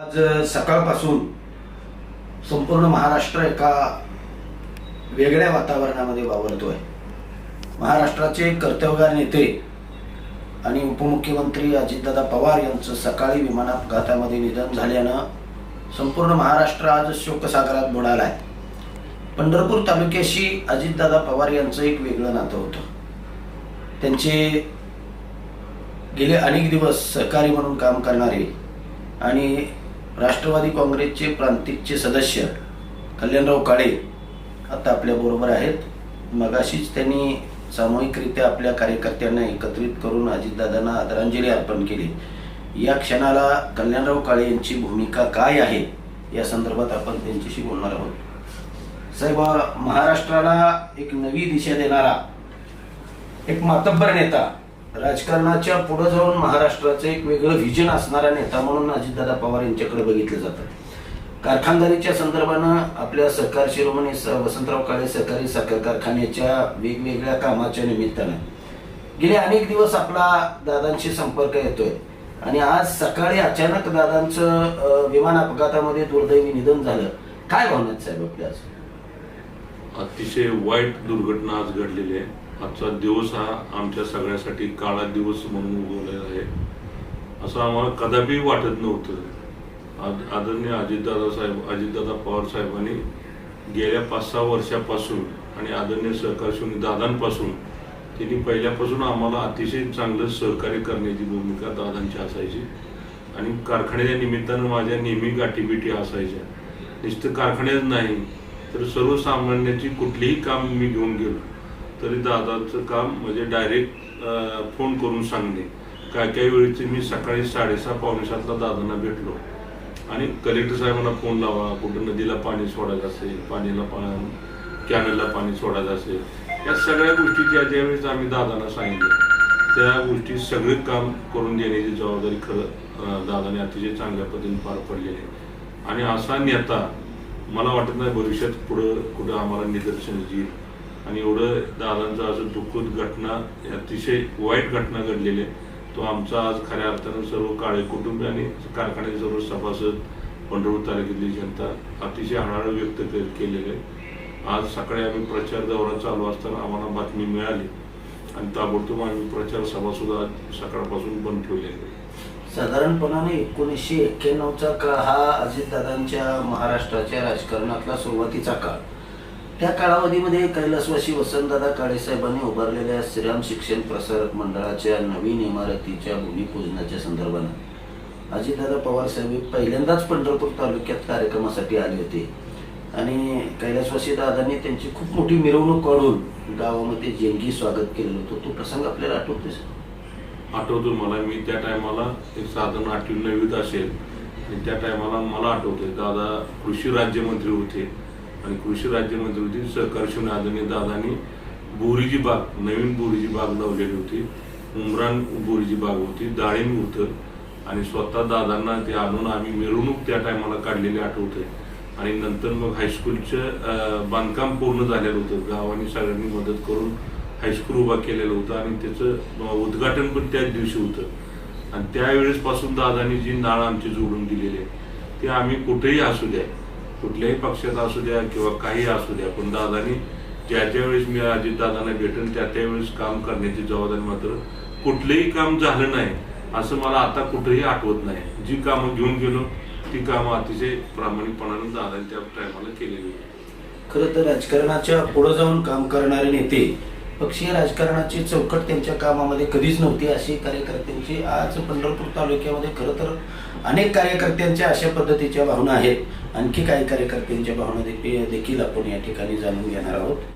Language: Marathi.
आज सकाळपासून संपूर्ण महाराष्ट्र एका वेगळ्या वातावरणामध्ये वावरतोय. महाराष्ट्राचे कर्तव्यगार नेते आणि उपमुख्यमंत्री अजितदादा पवार यांचं सकाळी विमान अपघातामध्ये निधन झाल्यानं संपूर्ण महाराष्ट्र आज शोकसागरात बुडाला आहे पंढरपूर तालुक्याशी अजितदादा पवार यांचं एक वेगळं नातं होतं. त्यांचे गेले अनेक दिवस सहकारी म्हणून काम करणारे आणि राष्ट्रवादी काँग्रेसचे प्रांतिकचे सदस्य कल्याणराव काळे आता आपल्याबरोबर आहेत. मगाशीच त्यांनी सामूहिकरित्या आपल्या कार्यकर्त्यांना एकत्रित करून अजितदादांना आदरांजली अर्पण केली. या क्षणाला कल्याणराव काळे यांची भूमिका काय आहे? या संदर्भात आपण त्यांच्याशी बोलणार आहोत. साहेब महाराष्ट्राला एक नवी दिशा देणारा एक मातब्बर नेता राजकारणाच्या पुढे जाऊन महाराष्ट्राचं एक वेगळं व्हिजन असणारा नेता म्हणून अजितदादा पवार यांच्याकडे बघितलं जातं. कारखानदारीच्या संदर्भानं आपल्या सहकार शिरोमणी वसंतराव काळे सहकारी साखर कारखान्याच्या वेगवेगळ्या कामाच्या निमित्तानं. गेले अनेक दिवस आपला दादांशी संपर्क येतोय. आणि आज सकाळी अचानक दादांचं विमान अपघातामध्ये दुर्दैवी निधन झालं. काय भावना साहेब आपल्या अतिशय वाईट दुर्घटना आज घडलेली आहे. आजचा दिवस हा आमच्या सगळ्यासाठी काळा दिवस म्हणून उगवलेला आहे. असं आम्हाला कदापि वाटत नव्हतं. आज आदरणीय अजितदादा साहेब अजितदादा पवार साहेबांनी गेल्या पाच सहा वर्षापासून आणि आदरणीय सहकार दादांपासून त्यांनी पहिल्यापासून आम्हाला अतिशय चांगलं सहकार्य करण्याची भूमिका दादांची असायची. आणि कारखान्याच्या निमित्तानं माझ्या नेहमी गाठीबिटी असायच्या. नुसतं कारखान्यात नाही तर सर्वसामान्याची कुठलीही काम मी घेऊन गेलो. तरी दादाचं काम म्हणजे डायरेक्ट फोन करून सांगणे. काय काही वेळेचे मी सकाळी साडेसहा पावणे सातला दादांना भेटलो. आणि कलेक्टर साहेबांना फोन लावा कुठं नदीला पाणी सोडायचं असेल पाणीला पा कॅनलला पाणी सोडायचं असेल. या सगळ्या गोष्टी ज्या ज्या वेळेस आम्ही दादांना सांगितल्या त्या गोष्टी सगळे काम करून देण्याची जबाबदारी खरं दादाने अतिशय चांगल्या पद्धतीने पार पडलेली आहे. आणि असा नेता मला वाटत नाही भविष्यात पुढं कुठं आम्हाला निदर्शन येईल. आणि एवढं दादांचं असं दुःखद घटना अतिशय वाईट घटना घडलेली आहे. तो आमचा आज खऱ्या अर्थानं सर्व काळे कुटुंब आणि कारखान्याचे सर्व सभासद पंढरपूर तालुक्यातली जनता अतिशय हळहळ व्यक्त केलेले आहे. आज सकाळी आम्ही प्रचार दौरा चालू असताना आम्हाला बातमी मिळाली. आणि ताबडतोब आम्ही प्रचार सभा सुद्धा सकाळपासून बंद ठेवलेली आहे. साधारणपणाने एकोणीसशे एक्क्याण्णवचा काळ हा अजितदादांच्या महाराष्ट्राच्या राजकारणातला सुरुवातीचा काळ. त्या कालावधीमध्ये कैलासवासी वसंतदादा काळेसाहेबांनी उभारलेल्या श्रीराम शिक्षण प्रसारक मंडळाच्या नवीन इमारतीच्या भूमिपूजनाच्या संदर्भानं. अजितदादा पवार साहेब पहिल्यांदाच पंढरपूर तालुक्यात कार्यक्रमासाठी आले होते. आणि कैलासवासी दादांनी त्यांची खूप मोठी मिरवणूक काढून गावामध्ये जेंगी स्वागत केलेलं होतं. तो प्रसंग आपल्याला आठवतोय आठवतो मला. मी त्या टायमाला एक साधारण आठवी नववीत असेल. आणि त्या टायमाला मला आठवते दादा कृषी राज्यमंत्री होते. आणि कृषी राज्यमंत्री होती. सहकार आदरणीय दादानी बोरीची बाग नवीन बोरीची बाग लावलेली होती. उमरान बोरीची बाग होती. डाळिंब होतं. आणि स्वतः दादांना ते आणून आम्ही मिरवणूक त्या टायमाला काढलेली आठवते आणि नंतर मग हायस्कूलचं बांधकाम पूर्ण झालेलं होतं. गावाने सगळ्यांनी मदत करून हायस्कूल उभा केलेलं होतं. आणि त्याचं उद्घाटन पण त्याच दिवशी होतं. आणि त्यावेळेसपासून दादांनी दादानी जी नाळ आमची जोडून दिलेली आहे ते आम्ही कुठेही असू द्या. कुठल्याही पक्षाचा असू द्या किंवा काही असू द्या पण दादानी ज्या ज्या वेळेस मी अजित दादांना भेटेन त्या त्यावेळेस काम करण्याची जबाबदारी मात्र कुठलंही काम झालं नाही असं मला आता कुठेही आठवत नाही. जी कामं घेऊन गेलो ती कामं अतिशय प्रामाणिकपणाने दादांनी त्या टायमाला केलेली खरं तर राजकारणाच्या पुढे जाऊन काम करणारे नेते पक्षीय राजकारणाची चौकट त्यांच्या कामामध्ये कधीच नव्हती. अशी कार्यकर्त्यांची आज पंढरपूर तालुक्यामध्ये खरं तर अनेक कार्यकर्त्यांच्या अशा पद्धतीच्या भावना आहेत. आणखी काही कार्यकर्त्यांच्या भावना देखील देखील आपण या ठिकाणी जाणून घेणार आहोत.